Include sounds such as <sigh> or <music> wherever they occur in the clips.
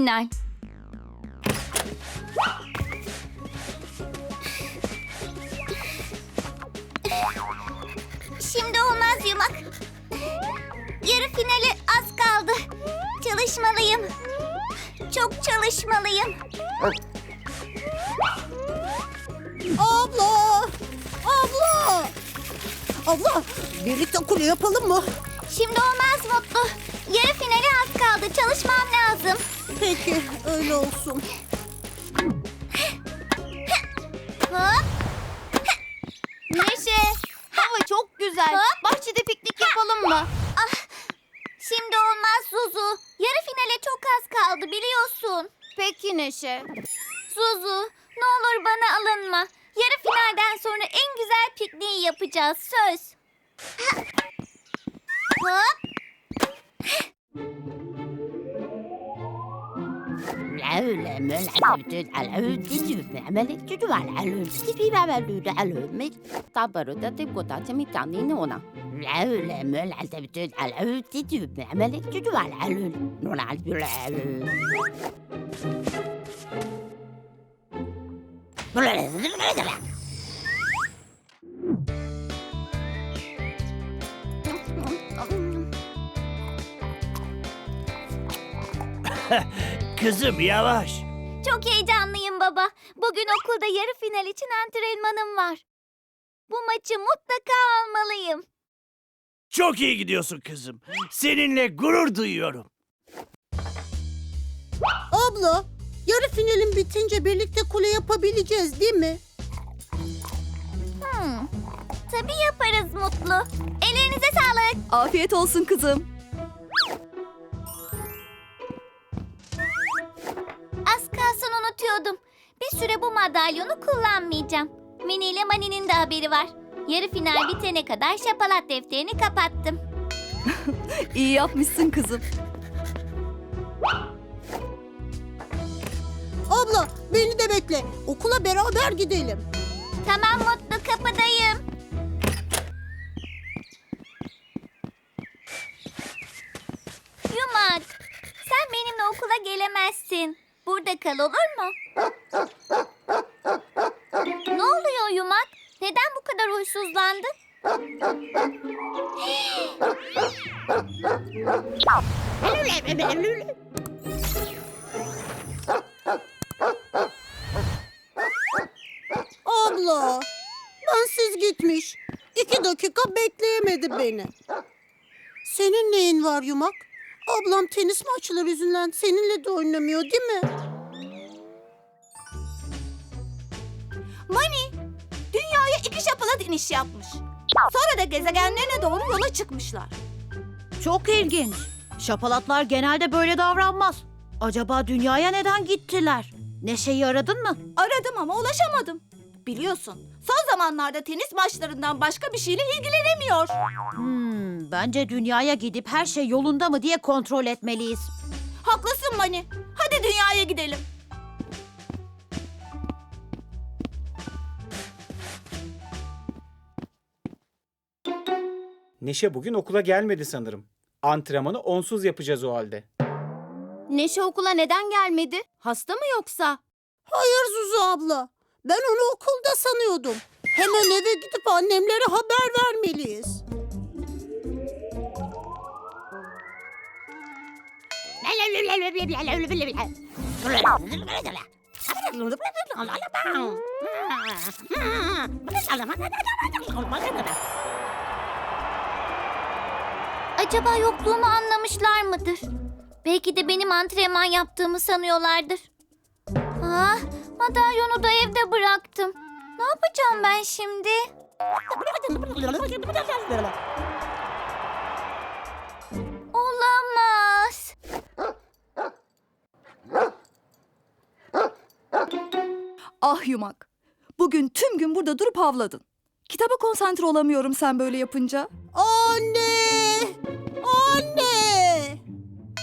final. Şimdi olmaz yumak. Yarı finale az kaldı. Çalışmalıyım. Çok çalışmalıyım. Abla! Abla! Abla birlikte kule yapalım mı? Şimdi olmaz Mutlu. Yarı finale az kaldı. Çalışmam lazım. Peki öyle olsun. Hop. Neşe, hava çok güzel. Hop. Bahçede piknik yapalım mı? Ah, şimdi olmaz Zuzu. Yarı finale çok az kaldı biliyorsun. Peki Neşe. Zuzu, ne olur bana alınma. Yarı finalden sonra en güzel pikniği yapacağız. Söz. Hop. العلم العلم العلم العلم العلم العلم تعبر تطيب وتعتمد تعنين هنا العلم العلم العلم العلم العلم العلم العلم Kızım yavaş. Çok heyecanlıyım baba. Bugün okulda yarı final için antrenmanım var. Bu maçı mutlaka almalıyım. Çok iyi gidiyorsun kızım. Seninle gurur duyuyorum. Abla yarı finalin bitince birlikte kule yapabileceğiz değil mi? Hmm. Tabii yaparız Mutlu. Ellerinize sağlık. Afiyet olsun kızım. Kalsın unutuyordum. Bir süre bu madalyonu kullanmayacağım. Mini ile Mani'nin de haberi var. Yarı final bitene kadar şapalat defterini kapattım. <laughs> İyi yapmışsın kızım. Abla beni de bekle. Okula beraber gidelim. Tamam Mutlu kapıdayım. Yumak, sen benimle okula gelemezsin. Burada kal olur mu? ne oluyor Yumak? Neden bu kadar huysuzlandın? Abla bensiz gitmiş. İki dakika bekleyemedi beni. Senin neyin var yumak? Ablam tenis maçları yüzünden seninle de oynamıyor değil mi? Mani, dünyaya iki şapalat iniş yapmış. Sonra da gezegenlerine doğru yola çıkmışlar. Çok ilginç. Şapalatlar genelde böyle davranmaz. Acaba dünyaya neden gittiler? Neşe'yi aradın mı? Aradım ama ulaşamadım. Biliyorsun, son zamanlarda tenis maçlarından başka bir şeyle ilgilenemiyor. Hmm, bence dünyaya gidip her şey yolunda mı diye kontrol etmeliyiz. Haklısın Mani. Hadi dünyaya gidelim. Neşe bugün okula gelmedi sanırım. Antrenmanı onsuz yapacağız o halde. Neşe okula neden gelmedi? Hasta mı yoksa? Hayır Zuzu abla. Ben onu okulda sanıyordum. Hemen eve gidip annemlere haber vermeliyiz. Acaba yokluğumu anlamışlar mıdır? Belki de benim antrenman yaptığımı sanıyorlardır. Ah, madalyonu da evde bıraktım. Ne yapacağım ben şimdi? Olamaz. Ah yumak. Bugün tüm gün burada durup havladın. Kitaba konsantre olamıyorum sen böyle yapınca. Anne! Anne!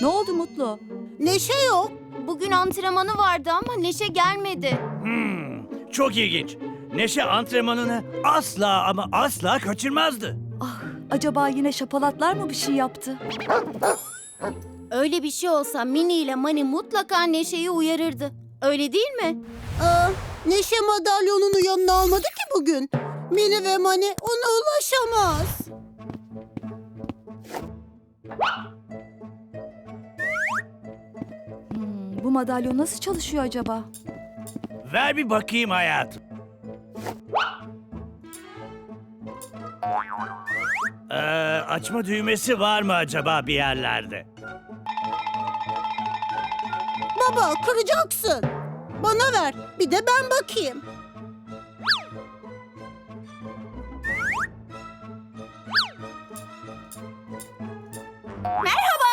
Ne oldu Mutlu? Neşe yok. Bugün antrenmanı vardı ama Neşe gelmedi. Hmm, çok ilginç. Neşe antrenmanını asla ama asla kaçırmazdı. Ah, acaba yine şapalatlar mı bir şey yaptı? Öyle bir şey olsa Mini ile Mani mutlaka Neşe'yi uyarırdı. Öyle değil mi? Neşe madalyonunu yanına almadı ki bugün. Mini ve Mani ona ulaşamaz. Hmm, bu madalyon nasıl çalışıyor acaba? Ver bir bakayım hayatım. Ee, açma düğmesi var mı acaba bir yerlerde? Baba kıracaksın. Bana ver. Bir de ben bakayım. Merhaba.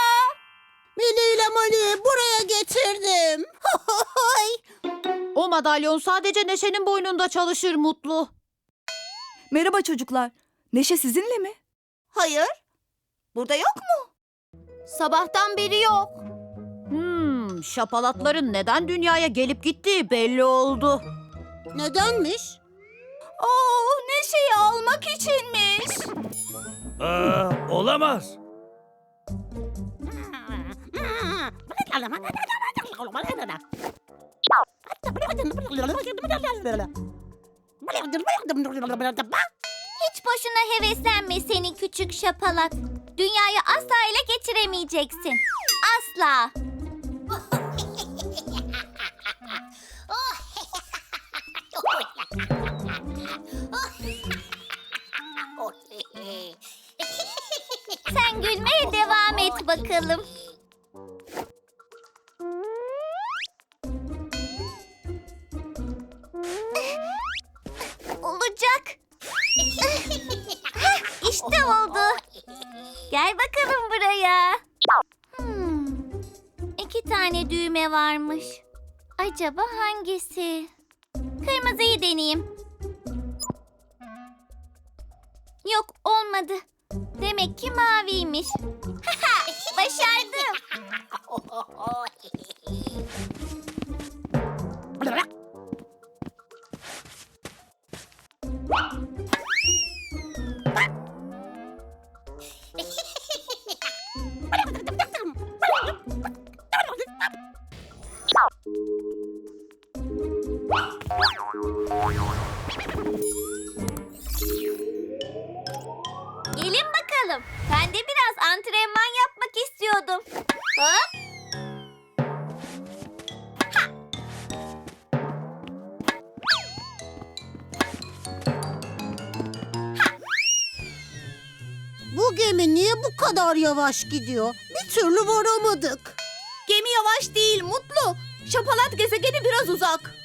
Mini ile Mani buraya getirdim. <laughs> O madalyon sadece Neşe'nin boynunda çalışır Mutlu. Merhaba çocuklar. Neşe sizinle mi? Hayır. Burada yok mu? Sabahtan beri yok. Şapalatların neden dünyaya gelip gittiği belli oldu. Nedenmiş? Oo, Neşe'yi almak içinmiş. Ee, olamaz. Hiç boşuna heveslenme seni küçük şapalat. Dünyayı asla ele geçiremeyeceksin. Asla. Sen gülmeye devam et bakalım. Olacak. İşte oldu. Gel bakalım buraya. Hmm, iki tane düğme varmış. Acaba hangisi? Kırmızıyı deneyeyim. Yok olmadı. Demek ki maviymiş. <laughs> Başardım. <laughs> gemi niye bu kadar yavaş gidiyor? Bir türlü varamadık. Gemi yavaş değil Mutlu. Şapalat gezegeni biraz uzak.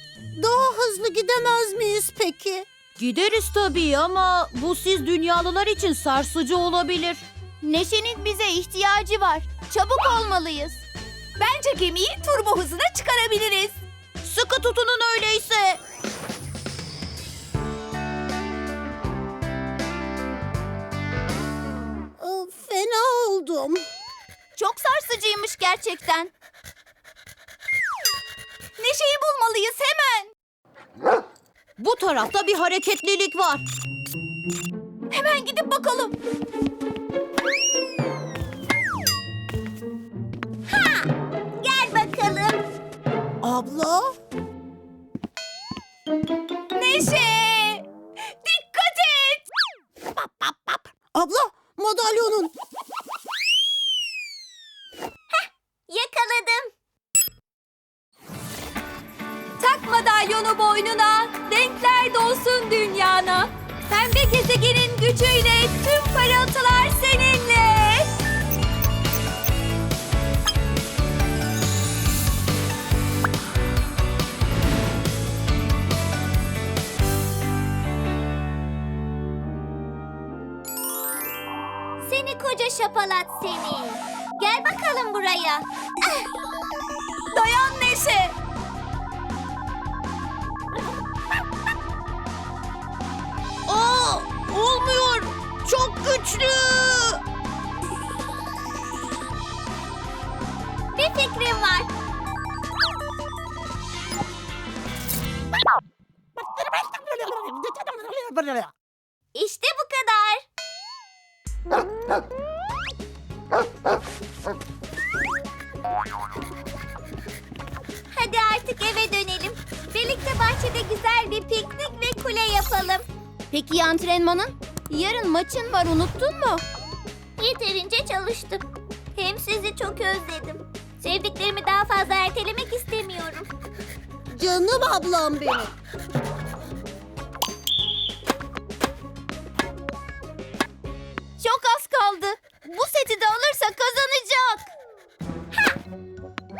Daha hızlı gidemez miyiz peki? Gideriz tabii ama bu siz dünyalılar için sarsıcı olabilir. Neşe'nin bize ihtiyacı var. Çabuk olmalıyız. Bence gemiyi turbo hızına çıkarabiliriz. Sıkı tutunun öyleyse. Oldum. Çok sarsıcıymış gerçekten. Neşe'yi bulmalıyız hemen. Bu tarafta bir hareketlilik var. Hemen gidip bakalım. Gel bakalım. Abla? Neşe! koca şapalat seni. Gel bakalım buraya. Dayan Neşe. Aa, olmuyor. Çok güçlü. Bir fikrim var. İşte bu kadar. Hadi artık eve dönelim. Birlikte bahçede güzel bir piknik ve kule yapalım. Peki ya antrenmanın? Yarın maçın var unuttun mu? Yeterince çalıştım. Hem sizi çok özledim. Sevdiklerimi daha fazla ertelemek istemiyorum. Canım ablam benim. Seti de alırsa kazanacak.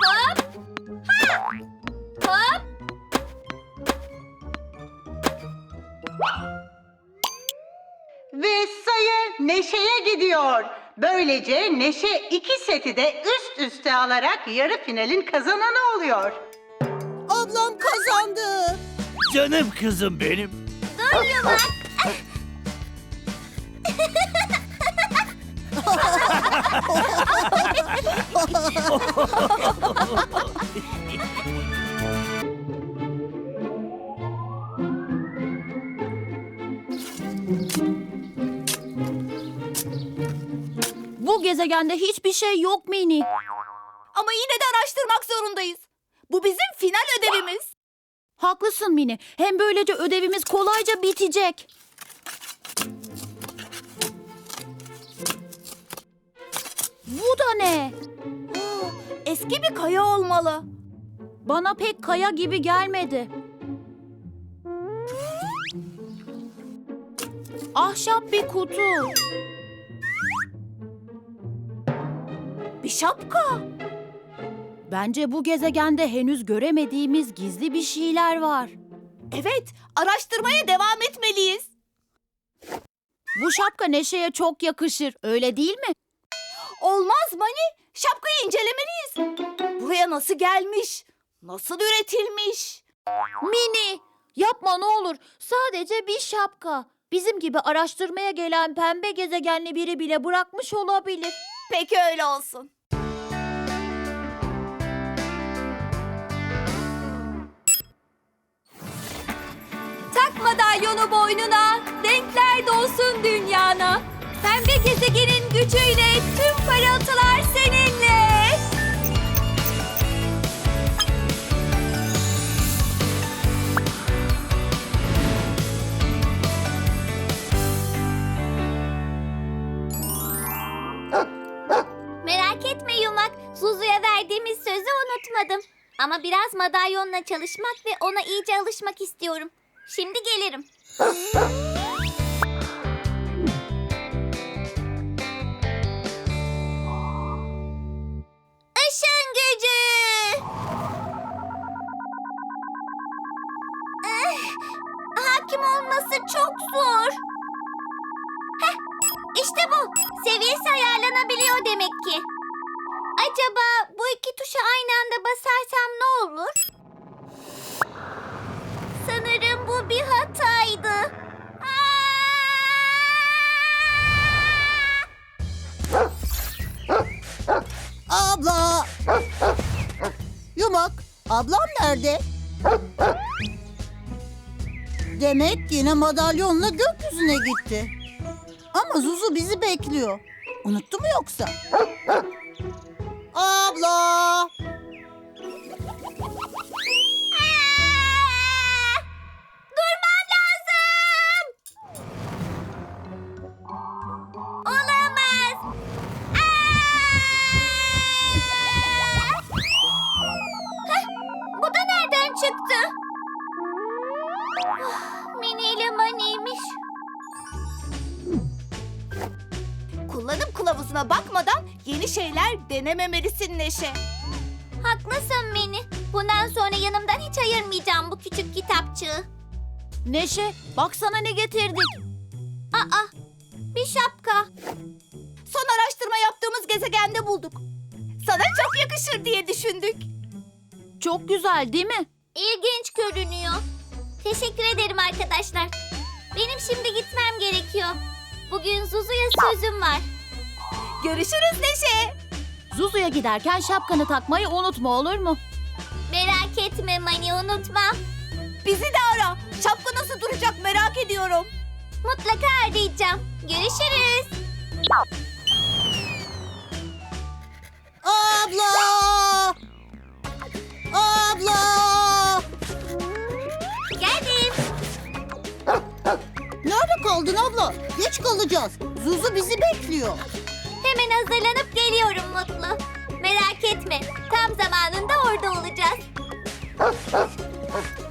Hop! Ha! Hop! Ve sayı Neşe'ye gidiyor. Böylece Neşe iki seti de üst üste alarak yarı finalin kazananı oluyor. Ablam kazandı. Canım kızım benim. Dur Yumak. Bu gezegende hiçbir şey yok Mini. Ama yine de araştırmak zorundayız. Bu bizim final ödevimiz. Haklısın Mini. Hem böylece ödevimiz kolayca bitecek. Bu da ne? Aa, Eski bir kaya olmalı. Bana pek kaya gibi gelmedi. Ahşap bir kutu. Bir şapka. Bence bu gezegende henüz göremediğimiz gizli bir şeyler var. Evet, araştırmaya devam etmeliyiz. Bu şapka Neşe'ye çok yakışır, öyle değil mi? Olmaz Mani, şapkayı incelemeliyiz. Buraya nasıl gelmiş? Nasıl üretilmiş? Mini, yapma ne olur. Sadece bir şapka. Bizim gibi araştırmaya gelen pembe gezegenli biri bile bırakmış olabilir. Peki öyle olsun. Tak madalyonu boynuna, renkler dolsun dünyana. Pembe gezegenin gücüyle tüm parıltılar seninle. Merak etme Yumak. Zuzu'ya verdiğimiz sözü unutmadım. Ama biraz madalyonla çalışmak ve ona iyice alışmak istiyorum. Şimdi gelirim. <laughs> Işın gücü! Eh, hakim olması çok zor. Heh, işte bu. Seviyesi ayarlanabiliyor demek ki. Acaba bu iki tuşa aynı anda basarsam ne olur? Sanırım bu bir hataydı. Abla. Yumak, ablam nerede? Demek yine madalyonla gökyüzüne gitti. Ama Zuzu bizi bekliyor. Unuttu mu yoksa? Abla. Kılavuzuna bakmadan yeni şeyler denememelisin Neşe. Haklısın Mini. Bundan sonra yanımdan hiç ayırmayacağım bu küçük kitapçığı. Neşe, baksana ne getirdik. Aa, bir şapka. Son araştırma yaptığımız gezegende bulduk. Sana çok yakışır diye düşündük. Çok güzel değil mi? İlginç görünüyor. Teşekkür ederim arkadaşlar. Benim şimdi gitmem gerekiyor. Bugün Zuzu'ya sözüm var. Görüşürüz Neşe. Zuzu'ya giderken şapkanı takmayı unutma olur mu? Merak etme Mani unutma. Bizi de ara. Şapka nasıl duracak merak ediyorum. Mutlaka arayacağım. Görüşürüz. Abla! Abla! Geldim. Nerede kaldın abla? Geç kalacağız. Zuzu bizi bekliyor. Hemen hazırlanıp geliyorum Mutlu. Merak etme. Tam zamanında orada olacağız. <laughs>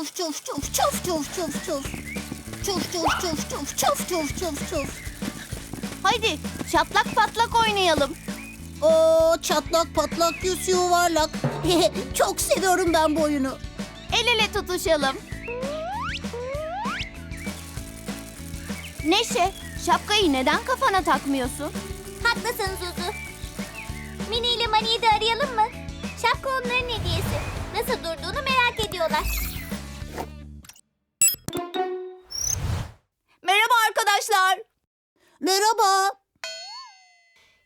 Çuf çuf çuf çuf çuf çuf çuf çuf. Çuf çuf çuf çuf çuf çuf çuf çuf. Hadi çatlak patlak oynayalım. Oo çatlak patlak yüz yuvarlak. <laughs> Çok seviyorum ben bu oyunu. El ele tutuşalım. Neşe, şapkayı neden kafana takmıyorsun? Haklısın Zuzu. Mini ile Mani'yi de arayalım mı? Şapka onların hediyesi. Nasıl durduğunu merak ediyorlar. Merhaba.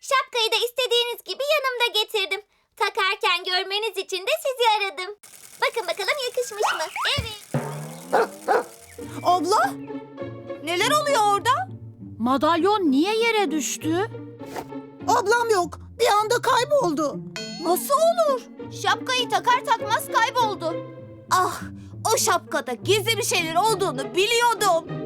Şapkayı da istediğiniz gibi yanımda getirdim. Takarken görmeniz için de sizi aradım. Bakın bakalım yakışmış mı? Evet. Abla. Neler oluyor orada? Madalyon niye yere düştü? Ablam yok. Bir anda kayboldu. Nasıl olur? Şapkayı takar takmaz kayboldu. Ah, o şapkada gizli bir şeyler olduğunu biliyordum.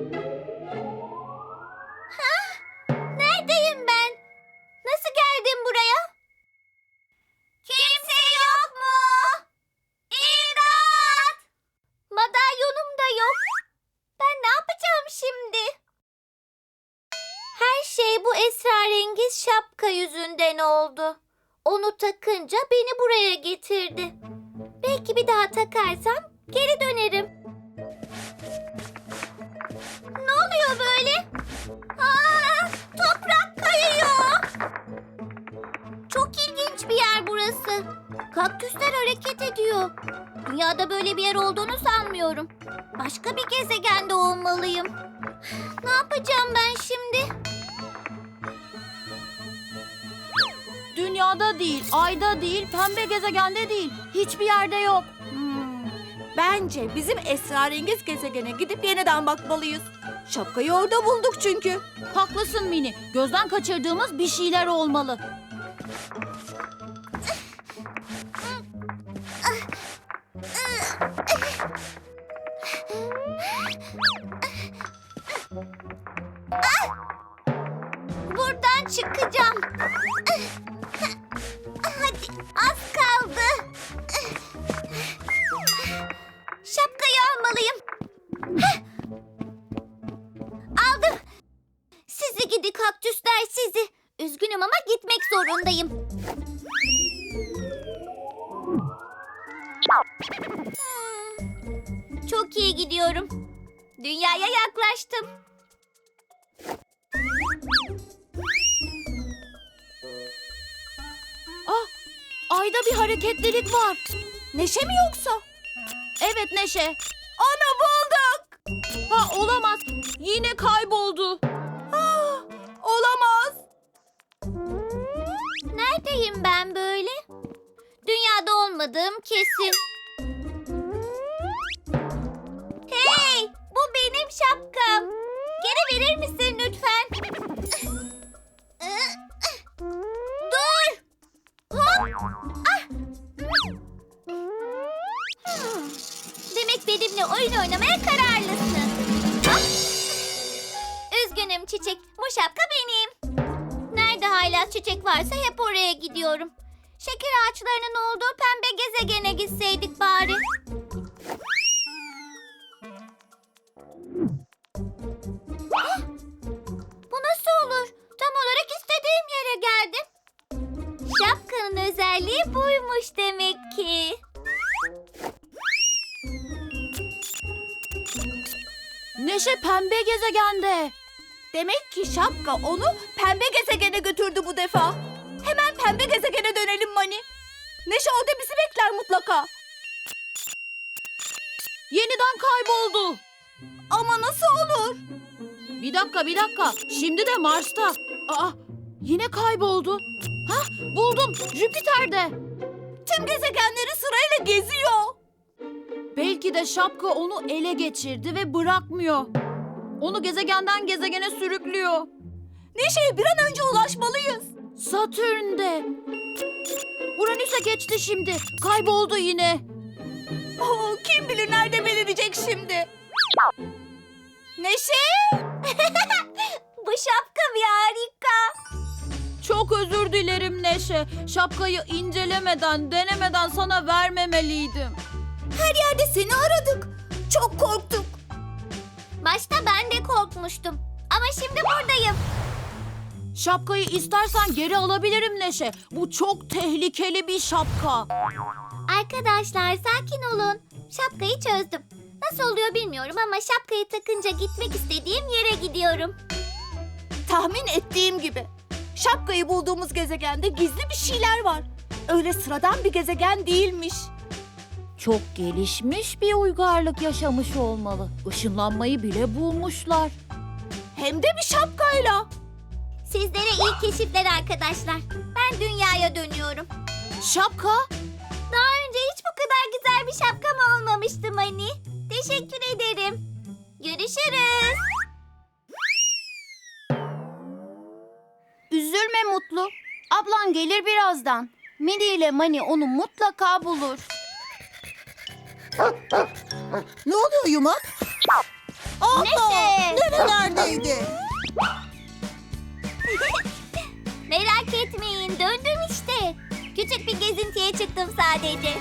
Yüzünden oldu. Onu takınca beni buraya getirdi. Belki bir daha takarsam geri dönerim. Ne oluyor böyle? Aa, toprak kayıyor. Çok ilginç bir yer burası. Kaktüsler hareket ediyor. Dünyada böyle bir yer olduğunu sanmıyorum. Başka bir gezegende olmalıyım. Ne yapacağım ben şimdi? Dünyada değil, ayda değil, pembe gezegende değil. Hiçbir yerde yok. Hmm, bence bizim esrarengiz gezegene gidip yeniden bakmalıyız. Şapkayı orada bulduk çünkü. Haklısın Mini. Gözden kaçırdığımız bir şeyler olmalı. Ayda bir hareketlilik var. Neşe mi yoksa? Evet Neşe. Ana bulduk. Ha olamaz. Yine kayboldu. Ah, olamaz. Neredeyim ben böyle? Dünyada olmadığım kesin. Hey, bu benim şapkam. Geri verir misin lütfen? <laughs> Demek benimle oyun oynamaya kararlısın. Ah! Üzgünüm Çiçek. Bu şapka benim. Nerede hala çiçek varsa hep oraya gidiyorum. Şeker ağaçlarının olduğu pembe gezegene gitseydik bari. Ah! Bu nasıl olur? Tam olarak istediğim yere geldim. Hah! bulmuş demek ki. Neşe pembe gezegende. Demek ki şapka onu pembe gezegene götürdü bu defa. Hemen pembe gezegene dönelim Mani. Neşe orada bizi bekler mutlaka. Yeniden kayboldu. Ama nasıl olur? Bir dakika bir dakika. Şimdi de Mars'ta. Aa yine kayboldu. Hah buldum Jüpiter'de. Tüm gezegenleri sırayla geziyor. Belki de şapka onu ele geçirdi ve bırakmıyor. Onu gezegenden gezegene sürüklüyor. Neşe'ye bir an önce ulaşmalıyız. Satürn'de. Uranüs'e geçti şimdi. Kayboldu yine. Oo, kim bilir nerede belirecek şimdi. Neşe! <laughs> Bu şapka bir harika. Çok özür dilerim Neşe. Şapkayı incelemeden, denemeden sana vermemeliydim. Her yerde seni aradık. Çok korktuk. Başta ben de korkmuştum. Ama şimdi buradayım. Şapkayı istersen geri alabilirim Neşe. Bu çok tehlikeli bir şapka. Arkadaşlar sakin olun. Şapkayı çözdüm. Nasıl oluyor bilmiyorum ama şapkayı takınca gitmek istediğim yere gidiyorum. Tahmin ettiğim gibi. Şapkayı bulduğumuz gezegende gizli bir şeyler var. Öyle sıradan bir gezegen değilmiş. Çok gelişmiş bir uygarlık yaşamış olmalı. Işınlanmayı bile bulmuşlar. Hem de bir şapkayla. Sizlere iyi keşifler arkadaşlar. Ben dünyaya dönüyorum. Şapka? Daha önce hiç bu kadar güzel bir şapkam olmamıştı Mani. Teşekkür ederim. Görüşürüz. Mutlu. Ablan gelir birazdan. Mini ile Mani onu mutlaka bulur. Ne oluyor yumak? Neşe. Nerelerdeydi? <laughs> Merak etmeyin döndüm işte. Küçük bir gezintiye çıktım sadece.